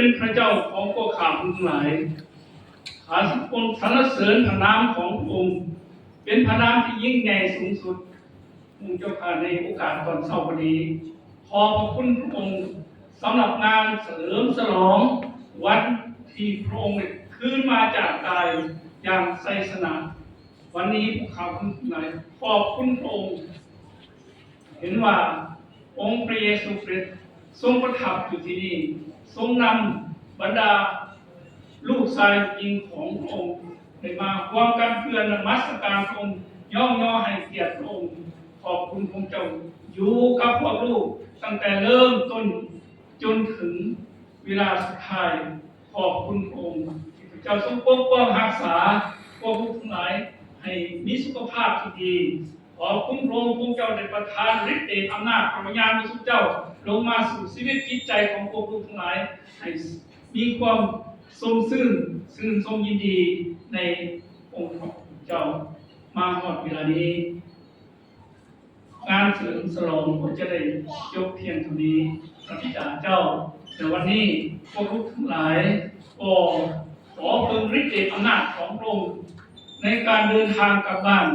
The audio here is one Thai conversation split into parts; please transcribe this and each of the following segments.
เป็นพระเจ้าของพวกข้าพทั้งหลายขาสกุลสรรเสริญพระนามขององค์ เป็นพระนามที่ยิ่งใหญ่สูงสุดองค์เจ้าข้าในโอกาสตอนเช้าวันนี้ ขอพระคุณพระองค์สำหรับงานเสริมฉลอง วันที่พระองค์ได้คืนมาจากตายอย่างไสสนะวันนี้พวกข้าทั้งหลายขอบคุณพระองค์ เห็นว่าองค์พระเยซูคริสต์ทรงประทับอยู่ที่นี่ ทรงนำบรรดาลูกชายยิงของพระองค์ได้มาร่วมกันเพื่อนมัสการพระองค์ย่อมย่อให้เกียรติพระองค์ขอบคุณพระเจ้าอยู่กับพวกลูกตั้งแต่เริ่มต้นจนถึงเวลาสุดท้ายขอบคุณพระองค์พระเจ้าทรงปกป้องรักษาพวกลูกทั้งหลายให้มีสุขภาพที่ดีขอคุณพรองค์พระเจ้าได้ประทานฤทธิ์เดชอำนาจพระวิญาณของพระเจ้า ลงมาสู่ชีวิตจิตใจของพวกลูกทั้งหลายให้มีความสมซื่นซื่นทรงยินดีในองค์พระเจ้ามาหอดเวลานี้ งานเฉลิมฉลองก็จะได้ยกเพียงเท่านี้พระบิดารเจ้า แต่วันนี้พวกลูกทั้งหลายก็ขอเพิ่งฤทธิ์เดชอำนาจของพระองค์ในการเดินทางกลับบ้าน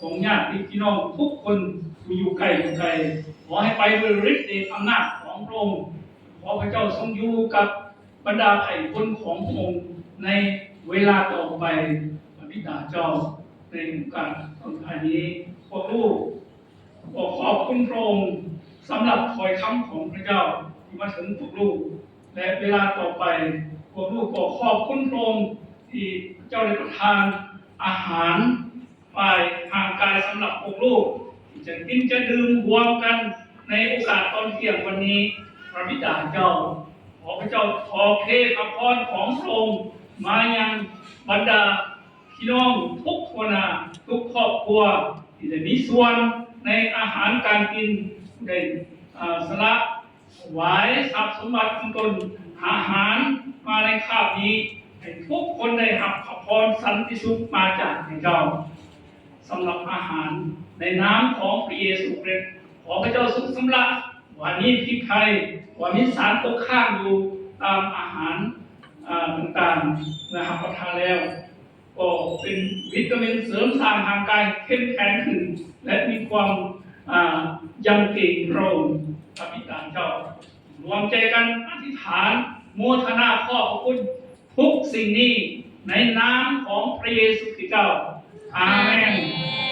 ของญาติพี่น้องทุกคน ที่อยู่ไกลอยู่ไกลขอให้ไปด้วยฤทธิ์เดชอำนาจของพระองค์ขอพระเจ้าทรงอยู่กับบรรดาไผ่คนของพระองค์ในเวลาต่อไปพระบิดาเจ้าในกาสตอนท้ายนี้พวกลูกขอขอบคุณพระองค์สำหรับถอยคำของพระเจ้าที่มาถึงพวกลูก และเวลาต่อไปพวกลูกก็ขอบคุณพระองค์ที่เจ้าได้ประทานอาหารฝ่ายทางกายสำหรับพวกลูก ที่จะกินจะดื่มรวมกันในโอกาสตอนเที่ยงวันนี้ พระบิดาเจ้า ขอพระเจ้าขอเพลพระพรของพระองค์มายังบรรดาพี่น้องทุกคนทุกครอบครัว ที่จะมีส่วนในอาหารการกินได้สละถวายทรัพย์สมบัติของตนอาหารมาในคาบนี้ให้ทุกคนได้รับขพรสันติสุขมาจากพระเจ้า สำหรับอาหาร ในน้ำของพระเยซูคริสต์ขอพระเจ้าทรงสำลักวันนี้พริกไทยวันนี้สารตกข้างอยู่ตามอาหารต่างๆนะครับประทานแล้วก็เป็นวิตามินเสริมสร้างทางกายเข้มแข็งขึ้น และมีความยังเก่งโรงพระบิดาเจ้ารวมใจกันอธิษฐาน โมทนาข้อพระคุณทุกสิ่งนี้ในนามของพระเยซูคริสต์เจ้า อาเมน